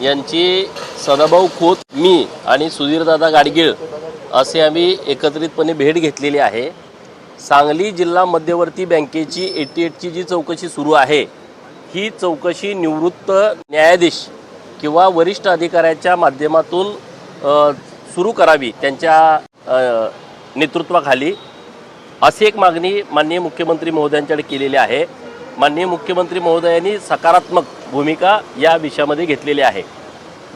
यांची सदाभाऊ खोत मी आणि सुधीरदादा गाडगीळ असे आम्ही एकत्रितपणे भेट घेतलेली आहे. सांगली जिल्हा मध्यवर्ती बँकेची एटी एटची जी चौकशी सुरू आहे ही चौकशी निवृत्त न्यायाधीश किंवा वरिष्ठ अधिकाऱ्याच्या माध्यमातून सुरू करावी त्यांच्या नेतृत्वाखाली अशी एक मागणी माननीय मुख्यमंत्री महोदयांच्याकडे केलेली आहे. माननीय मुख्यमंत्री महोदयांनी सकारात्मक भूमिका या विषयामध्ये घेतलेली आहे.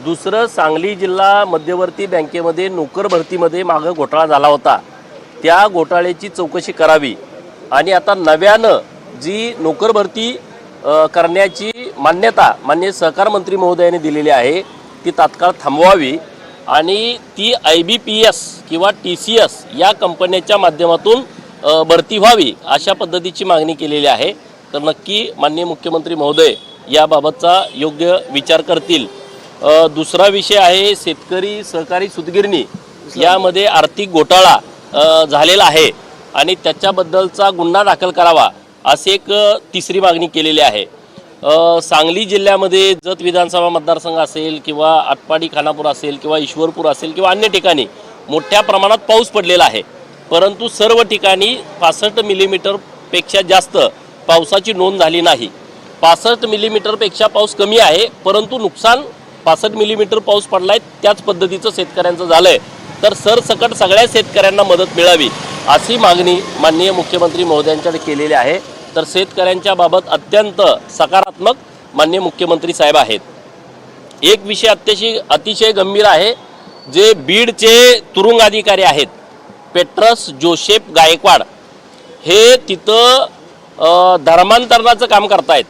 दुसरं सांगली जिल्हा मध्यवर्ती बँकेमध्ये नोकर भरतीमध्ये मागं घोटाळा झाला होता. त्या घोटाळ्याची चौकशी करावी. आणि आता नव्यानं जी नोकर भरती करण्याची मान्यता मान्य सहकार मंत्री महोदयांनी दिलेली आहे ती तात्काळ थांबवावी. आणि ती आय बी पी एस किंवा टी सी एस या कंपन्याच्या माध्यमातून भरती व्हावी अशा पद्धतीची मागणी केलेली आहे. तर नक्की माननीय मुख्यमंत्री महोदय याबाबतचा योग्य विचार करतील. दुसरा विषय आहे शेतकरी सहकारी सुतगिरणी यामध्ये आर्थिक घोटाळा झालेला आहे आणि त्याच्याबद्दलचा गुन्हा दाखल करावा अशी एक तिसरी मागणी केलेली आहे. सांगली जिल्ह्यामध्ये जत विधानसभा मतदारसंघ असेल किंवा आटपाडी खानापूर असेल किंवा ईश्वरपूर असेल किंवा अन्य ठिकाणी मोठ्या प्रमाणात पाऊस पडलेला आहे. परंतु सर्व ठिकाणी पासष्ट मिलीमीटरपेक्षा जास्त पावसाची नोंद झाली नाही. पासष्ट मिलीमीटरपेक्षा पाऊस कमी आहे परंतु नुकसान पासष्ट मिलीमीटर पाऊस पडलाय त्याच पद्धतीचं शेतकऱ्यांचं झालं आहे तर सरसकट सगळ्या शेतकऱ्यांना मदत मिळावी अशी मागणी माननीय मुख्यमंत्री महोदयांच्याकडे केलेली आहे. तर शेतकऱ्यांच्या बाबत अत्यंत सकारात्मक माननीय मुख्यमंत्री साहेब आहेत. एक विषय अत्यशी अतिशय गंभीर आहे जे बीडचे तुरुंग अधिकारी आहेत पेट्रस जोसेफ गायकवाड. हे तिथं धर्मांतरणाचं काम करतायत.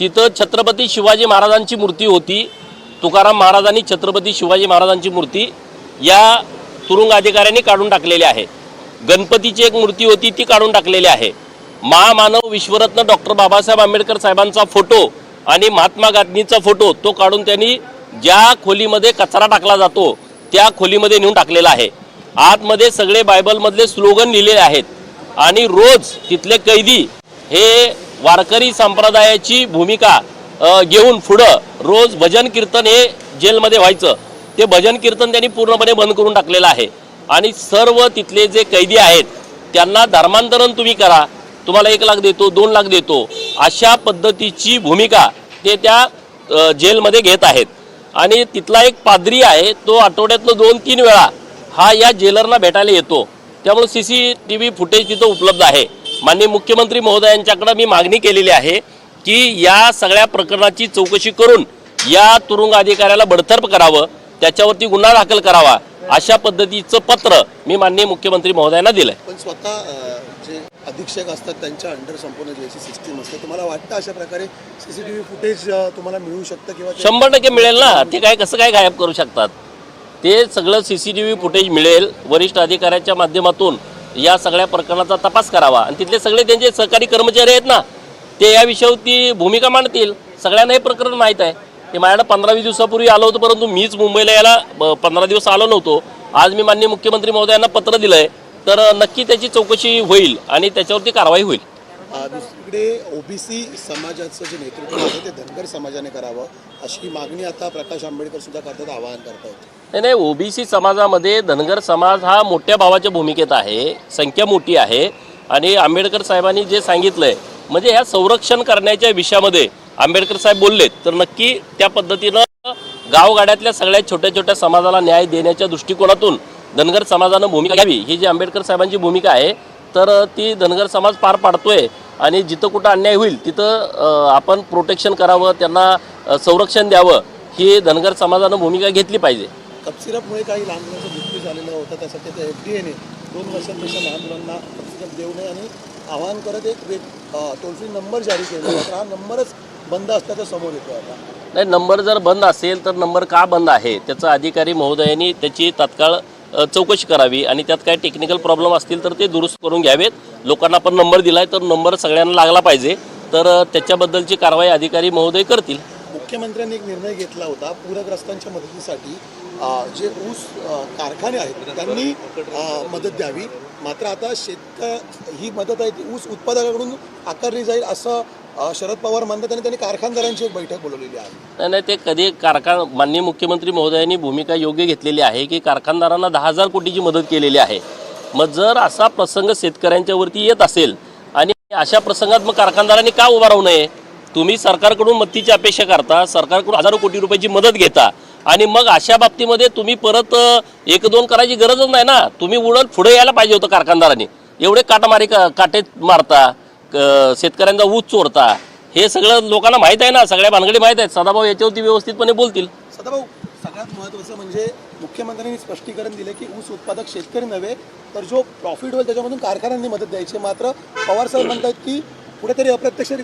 तिथं छत्रपती शिवाजी महाराजांची मूर्ती होती. तुकाराम महाराजांनी छत्रपती शिवाजी महाराजांची मूर्ती या तुरुंग अधिकाऱ्यांनी काढून टाकलेली आहे. गणपतीची एक मूर्ती होती ती काढून टाकलेली आहे. महामानव विश्वरत्न डॉक्टर बाबासाहेब आंबेडकर साहेबांचा फोटो आणि महात्मा गांधींचा फोटो तो काढून त्यांनी ज्या खोलीमध्ये कचरा टाकला जातो त्या खोलीमध्ये नेऊन टाकलेला आहे. आतमध्ये सगळे बायबलमधले स्लोगन लिहिलेले आहेत. आणि रोज तिथले कैदी हे वारकरी संप्रदायाची भूमिका घेऊन पुढं रोज भजन कीर्तन हे जेलमध्ये व्हायचं. ते भजन कीर्तन त्यांनी पूर्णपणे बंद करून टाकलेलं आहे. आणि सर्व तिथले जे कैदी आहेत त्यांना धर्मांतरण तुम्ही करा. तुम्हाला एक लाख देतो दोन लाख देतो. अशा पद्धतीची भूमिका ते त्या जेलमध्ये घेत आहेत. आणि तिथला एक पादरी आहे तो आठवड्यातलं दोन तीन वेळा हा या जेलरना भेटायला येतो. त्यामुळे C C T V footage तिथं उपलब्ध आहे. माननीय मुख्यमंत्री महोदयांच्याकडे मी मागणी केलेली आहे की या सगळ्या प्रकरणाची चौकशी करून या तुरुंग अधिकाऱ्याला बडतर्फ करावं त्याच्यावरती गुन्हा दाखल करावा अशा पद्धतीचं पत्र मी माननीय मुख्यमंत्री महोदयांना दिलंय. पण स्वतः जे अधीक्षक असतात त्यांच्या अंडर संपूर्ण जी सिस्टीम असते. तुम्हाला वाटतं अशा प्रकारे सीसीटीव्ही फुटेज तुम्हाला मिळू शकतं किंवा शंभर टक्के मिळेल ना. ते काय कसं काय गायब करू शकतात? ते सगळं C C T V footage मिळेल वरिष्ठ अधिकाऱ्याच्या माध्यमातून या सगळ्या प्रकरणाचा तपास करावा. आणि तिथले सगळे त्यांचे सहकारी कर्मचारी आहेत ना ते या विषयावरती भूमिका मांडतील. सगळ्यांना हे प्रकरण माहीत आहे. ते माझ्याकडे पंधरा वीस दिवसापूर्वी आलो होतो परंतु मीच मुंबईला यायला पंधरा दिवस आलो नव्हतो. आज मी माननीय मुख्यमंत्री महोदयांना पत्र दिलं आहे तर नक्की त्याची चौकशी होईल आणि त्याच्यावरती कारवाई होईल. दुसरीकडे ओबीसी समाजाचं जे नेतृत्व आहे ते धनगर समाजाने करावं अशी मागणी आता प्रकाश आंबेडकर सुद्धा करतात आवाहन करतात नाही नाही ओबीसी समाजामध्ये धनगर समाज हा मोठ्या भावाच्या भूमिकेत आहे संख्या मोठी आहे. आणि आंबेडकर साहेबांनी जे सांगितलंय म्हणजे ह्या संरक्षण करण्याच्या विषयामध्ये आंबेडकर साहेब बोललेत तर नक्की त्या पद्धतीनं गावगाड्यातल्या सगळ्या छोट्या छोट्या समाजाला न्याय देण्याच्या दृष्टिकोनातून धनगर समाजानं भूमिका घ्यावी ही जी आंबेडकर साहेबांची भूमिका आहे तर ती धनगर समाज पार पाडतोय. आणि जिथं कुठं अन्याय होईल तिथं आपण प्रोटेक्शन करावं त्यांना संरक्षण द्यावं ही धनगर समाजानं भूमिका घेतली पाहिजे. कपसिरपमुळे काही लहान मुलांचा मृत्यू झालेला होता त्यासाठी त्या एफ डी एने दोन वर्षांपेक्षा लहान मुलांना कपसिरप देऊ नये आणि आवाहन करत एक वेग टोल फ्री नंबर जारी केला तर हा नंबरच बंद असल्याचं समोर येतो आता. नाही नंबर जर बंद असेल तर नंबर का बंद आहे? त्याचा अधिकारी महोदयांनी त्याची तात्काळ चौकशी करावी आणि त्यात काही टेक्निकल प्रॉब्लेम असतील तर ते दुरुस्त करून घ्यावेत. लोकांना पण नंबर दिला आहे तर नंबर सगळ्यांना लागला पाहिजे. तर त्याच्याबद्दलची कारवाई अधिकारी महोदय करतील. मुख्यमंत्र्यांनी एक निर्णय घेतला होता पूरग्रस्तांच्या मदतीसाठी. जे ऊस कारखाने आहेत त्यांनी मदत द्यावी. मात्र आता शेतक ही मदत आहे ती ऊस उत्पादकाकडून आकारली जाईल असं शरद पवार म्हणतात आणि त्यांनी कारखानदारांची एक बैठक बोलवलेली आहे. नाही नाही ते कधी कारखान माननीय मुख्यमंत्री महोदयांनी भूमिका योग्य घेतलेली आहे की कारखानदारांना दहा हजार कोटीची मदत केलेली आहे. मग जर असा प्रसंग शेतकऱ्यांच्या वरती येत असेल आणि अशा प्रसंगात मग कारखानदारांनी का उभा राहू नये? तुम्ही सरकारकडून मदतीची अपेक्षा करता सरकारकडून हजारो कोटी रुपयाची मदत घेता आणि मग अशा बाबतीमध्ये तुम्ही परत एक दोन करायची गरजच नाही ना. तुम्ही उडत पुढे यायला पाहिजे होतं कारखानदारांनी. एवढे काटामारी का काटे मारता शेतकऱ्यांचा ऊस चोरता हे सगळं लोकांना माहीत आहे ना. सगळ्या भानगडी माहीत आहेत. सदाभाऊ याच्यावरती व्यवस्थितपणे बोलतील. सदाभाऊ सगळ्यात महत्त्वाचं म्हणजे मुख्यमंत्र्यांनी स्पष्टीकरण दिले की ऊस उत्पादक शेतकरी नव्हे तर जो प्रॉफिट होईल त्याच्यामधून कारखान्यांनी मदत द्यायची. मात्र पवार साहेब म्हणतात की कुठेतरी अप्रत्यक्ष